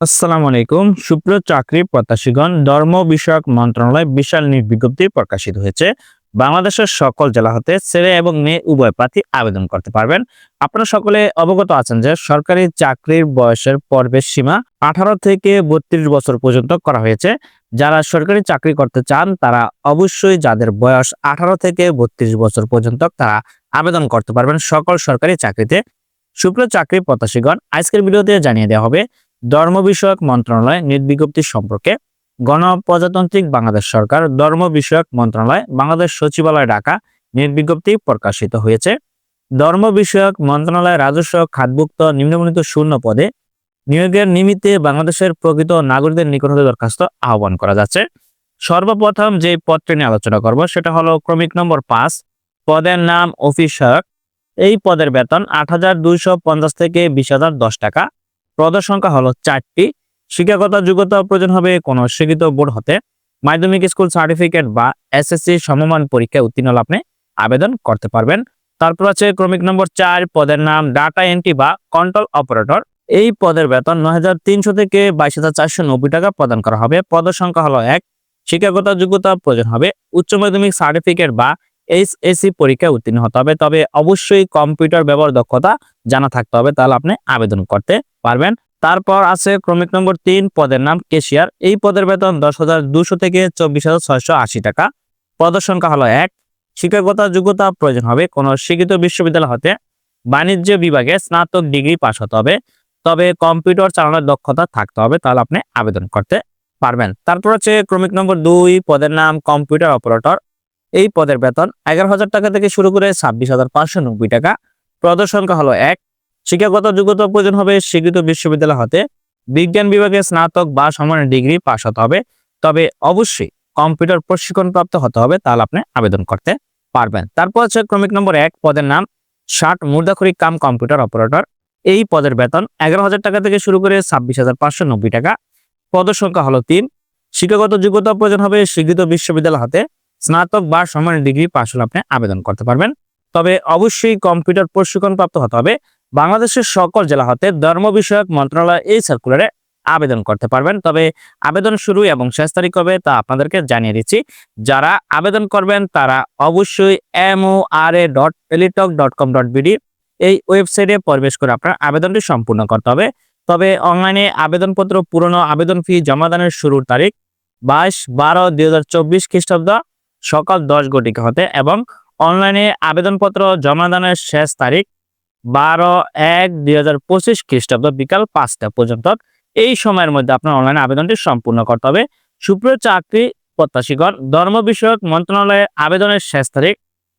আসসালামু আলাইকুম। সুপ্রিয় চাকরি প্রত্যাশীগণ, ধর্ম বিষয়ক মন্ত্রণালয় বিশাল নিয়োগ বিজ্ঞপ্তি প্রকাশিত হয়েছে। বাংলাদেশের সকল জেলা হতে ছেলে এবং মেয়ে উভয় প্রার্থী আবেদন করতে পারবেন। আপনারা সকলে অবগত আছেন যে সরকারি চাকরির বয়সের পর্বের সীমা আঠারো থেকে বত্রিশ বছর পর্যন্ত করা হয়েছে। যারা সরকারি চাকরি করতে চান, তারা অবশ্যই যাদের বয়স আঠারো থেকে বত্রিশ বছর পর্যন্ত তারা আবেদন করতে পারবেন সকল সরকারি চাকরিতে। সুপ্রিয় চাকরি প্রত্যাশীগণ, আজকের ভিডিওতে জানিয়ে দেওয়া হবে ধর্ম বিষয়ক মন্ত্রণালয় নিয়োগ বিজ্ঞপ্তি সম্পর্কে গণপ্রজাতান্ত্রিক বাংলাদেশ সরকার ধর্ম বিষয়ক মন্ত্রণালয় বাংলাদেশ সচিবালয় ঢাকা নিয়োগ বিজ্ঞপ্তি প্রকাশিত হয়েছে। ধর্ম বিষয়ক মন্ত্রণালয় রাজস্ব খাতভুক্ত নিম্নবর্ণিত শূন্য পদে নিয়োগের নিমিত্তে বাংলাদেশের প্রকৃত নাগরিকদের নিকট হতে দরখাস্ত আহ্বান করা যাচ্ছে। সর্বপ্রথম যে পদটি নিয়ে আলোচনা করব সেটা হলো ক্রমিক নম্বর পাঁচ, পদের নাম অফিসার এই পদের বেতন আট হাজার দুইশো পঞ্চাশ থেকে বিশ টাকা। পদের সংখ্যা হলো চারটি। শিক্ষাগত যোগ্যতা প্রয়োজন হবে কোনো স্বীকৃত বোর্ড হতে। মাধ্যমিক স্কুল সার্টিফিকেট বা এসএসসি সমমান পরীক্ষায় উত্তীর্ণ হলে আপনি আবেদন করতে পারবেন। তারপর আছে ক্রমিক নম্বর চার, পদের নাম ডাটা এন্ট্রি বা কন্ট্রোল অপারেটর এই পদের বেতন নয় হাজার তিনশো থেকে বাইশ হাজার টাকা প্রদান করা হবে। পদের সংখ্যা হলো এক। শিক্ষাগত যোগ্যতা প্রয়োজন হবে। উচ্চ মাধ্যমিক সার্টিফিকেট বা এইচএসসি পরীক্ষায় উত্তীর্ণ হতে হবে। তবে অবশ্যই কম্পিউটার ব্যবহার দক্ষতা জানা থাকতে হবে, তাহলে আপনি আবেদন করতে পারবেন। তারপর আছে ক্রমিক নম্বর তিন, পদের নাম কেশিয়ার। এই পদের বেতন দশ হাজার দুশো থেকে চব্বিশ হাজার ছয়শো আশি টাকা। পদের হলো এক। শিক্ষাগত যোগ্যতা প্রয়োজন হবে। কোনো শিক্ষিত বিশ্ববিদ্যালয় হতে বাণিজ্য বিভাগে স্নাতক ডিগ্রি পাশ হতে হবে। তবে কম্পিউটার চালানোর দক্ষতা থাকতে হবে, তাহলে আপনি আবেদন করতে পারবেন। তারপর হচ্ছে ক্রমিক নম্বর দুই, পদের নাম কম্পিউটার অপারেটর। এই পদের বেতন এগারো হাজার টাকা থেকে শুরু করে ছাব্বিশ হাজার পাঁচশো নব্বই টাকা। পদের সংখ্যা হলো এক। শিক্ষাগত যোগ্যতা প্রয়োজন হবে স্বীকৃত বিশ্ববিদ্যালয় হতে। বিজ্ঞান বিভাগে স্নাতক বা সমানের ডিগ্রি পাশ হতে হবে। তবে অবশ্যই কম্পিউটার প্রশিক্ষণ প্রাপ্ত হতে হবে, তাহলে আপনি আবেদন করতে পারবেন। তারপর হচ্ছে ক্রমিক নম্বর এক, পদের নাম ষাট মুর্দাখরি কাম কম্পিউটার অপারেটর। এই পদের বেতন এগারো হাজার টাকা থেকে শুরু করে ছাব্বিশ হাজার পাঁচশো নব্বই টাকা। পদের সংখ্যা হলো তিন। শিক্ষাগত যোগ্যতা প্রয়োজন হবে স্বীকৃত বিশ্ববিদ্যালয় হতে। স্নাতক বা সমানের ডিগ্রি পাশ হলে আপনি আবেদন করতে পারবেন। তবে অবশ্যই কম্পিউটার প্রশিক্ষণ প্রাপ্ত হতে হবে। বাংলাদেশের সকল জেলা হতে ধর্ম বিষয়ক মন্ত্রণালয় এই সার্কুলারে আবেদন করতে পারবেন। তবে আবেদন শুরু এবং শেষ তারিখ হবে তা আপনাদেরকে জানিয়ে দিচ্ছি। যারা আবেদন করবেন তারা অবশ্যই M O R A dot Teletalk dot com dot এই ওয়েবসাইটে প্রবেশ করে আপনার আবেদনটি সম্পূর্ণ করতে হবে। তবে অনলাইনে আবেদনপত্র পুরনো আবেদন ফি জমাদানের শুরুর তারিখ বাইশ বারো দুই হাজার চব্বিশ খ্রিস্টাব্দ। সকাল দশ ঘটিকা হতে এবং অনলাইনে আবেদনপত্র জমাদানের শেষ তারিখ বারো এক দুই হাজার পঁচিশ খ্রিস্টাব্দ বিকাল পাঁচটা পর্যন্ত। এই সময়ের মধ্যে আপনার অনলাইন আবেদনটি সম্পূর্ণ করতে হবে। সুপ্রিয় চাকরি প্রত্যাশীগণ, ধর্ম বিষয়ক মন্ত্রণালয়ের আবেদনের শেষ তারিখ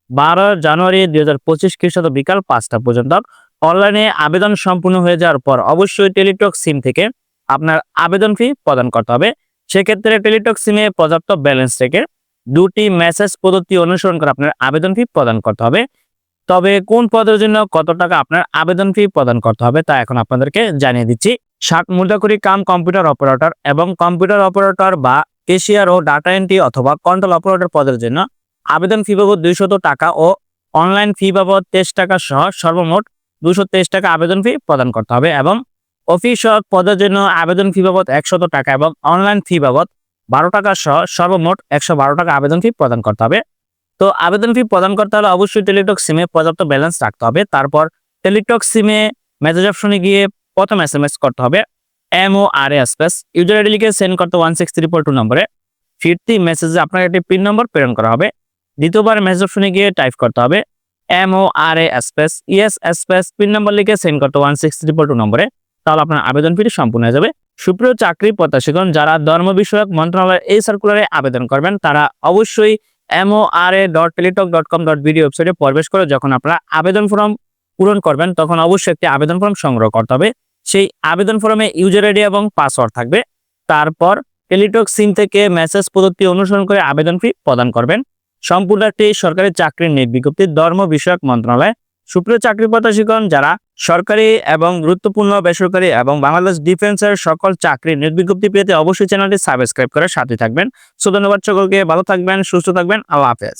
বারো জানুয়ারি দুই হাজার পঁচিশ খ্রিস্টাব্দ বিকাল পাঁচটা পর্যন্ত। অনলাইনে আবেদন সম্পূর্ণ হয়ে যাওয়ার পর অবশ্যই টেলিটক সিম থেকে আপনার আবেদন ফি প্রদান করতে হবে। সেক্ষেত্রে টেলিটক সিমে পর্যাপ্ত ব্যালেন্স রেখে দুটি মেসেজ পদ্ধতি অনুসরণ করে আপনার আবেদন ফি প্রদান করতে হবে। তবে কোন পদের জন্য কত টাকা আপনার আবেদন ফি প্রদান করতে হবে তা এখন আপনাদেরকে জানিয়ে দিচ্ছি। ষাট মুদ্রাকরি কাম কম্পিউটার অপারেটর এবং কম্পিউটার অপারেটর বা কেশিয়ার ও ডাটা এন্ট্রি অথবা কন্ট্রোল অপারেটর পদের জন্য আবেদন ফি বাবদ দুইশত টাকা ও অনলাইন ফি বাবদ তেইশ টাকা সহ সর্বমোট দুশো টাকা আবেদন ফি প্রদান করতে হবে এবং অফিস পদের জন্য আবেদন ফি বাবদ একশত টাকা এবং অনলাইন ফি বাবদ বারো টাকা সহ সর্বমোট একশো বারো টাকা আবেদন ফি প্রদান করতে হবে। তো আবেদন ফি প্রদান করতে হলে অবশ্যই টেলিটক সিমে পর্যাপ্ত ব্যালেন্স রাখতে হবে। তারপর টেলিটক সিমে মেসেজ অপশনে গিয়ে প্রথম এস এম এস করতে হবে। M O R A space user ID লিখে সেন্ড করতে one six three four two নম্বরে। ফিরতি মেসেজে আপনার একটি পিন নম্বর প্রেরণ করা হবে। দ্বিতীয়বার মেসেজ অপশনে গিয়ে টাইপ করতে হবে। M O R A space yes space PIN number লিখে সেন্ড করতে one six three four two নম্বরে। তাহলে আপনার আবেদন ফিটি সম্পূর্ণ হয়ে যাবে। সুপ্রিয় চাকরি প্রত্যাশীগণ, যারা ধর্ম বিষয়ক মন্ত্রণালয়ের এই সার্কুলারে আবেদন করবেন, তারা অবশ্যই M O R A dot Teletalk dot com dot BD ওয়েবসাইটে প্রবেশ করে যখন আপনারা আবেদন ফর্ম পূরণ করবেন, তখন অবশ্যই একটি আবেদন ফর্ম সংগ্রহ করতে হবে। সেই আবেদন ফর্মে ইউজার আইডি এবং পাসওয়ার্ড থাকবে। তারপর টেলিটক সিম থেকে মেসেজ পদ্ধতি অনুসরণ করে আবেদন ফি প্রদান করবেন। সম্পূর্ণ একটি সরকারি চাকরির নিয়োগ বিজ্ঞপ্তি, ধর্ম বিষয়ক মন্ত্রণালয় সুপ্রিয় চাকরি প্রত্যাশীগণ যারা সরকারি এবং গুরুত্বপূর্ণ বেসরকারি এবং বাংলাদেশ ডিফেন্সের সকল চাকরি নির্বিজ্ঞপ্তি বিজ্ঞপ্তি পেতে অবশ্যই চ্যানেলটি সাবস্ক্রাইব করে সাথে থাকবেন। সো, ধন্যবাদ সকলকে। ভালো থাকবেন, সুস্থ থাকবেন। আল্লাহ হাফেজ।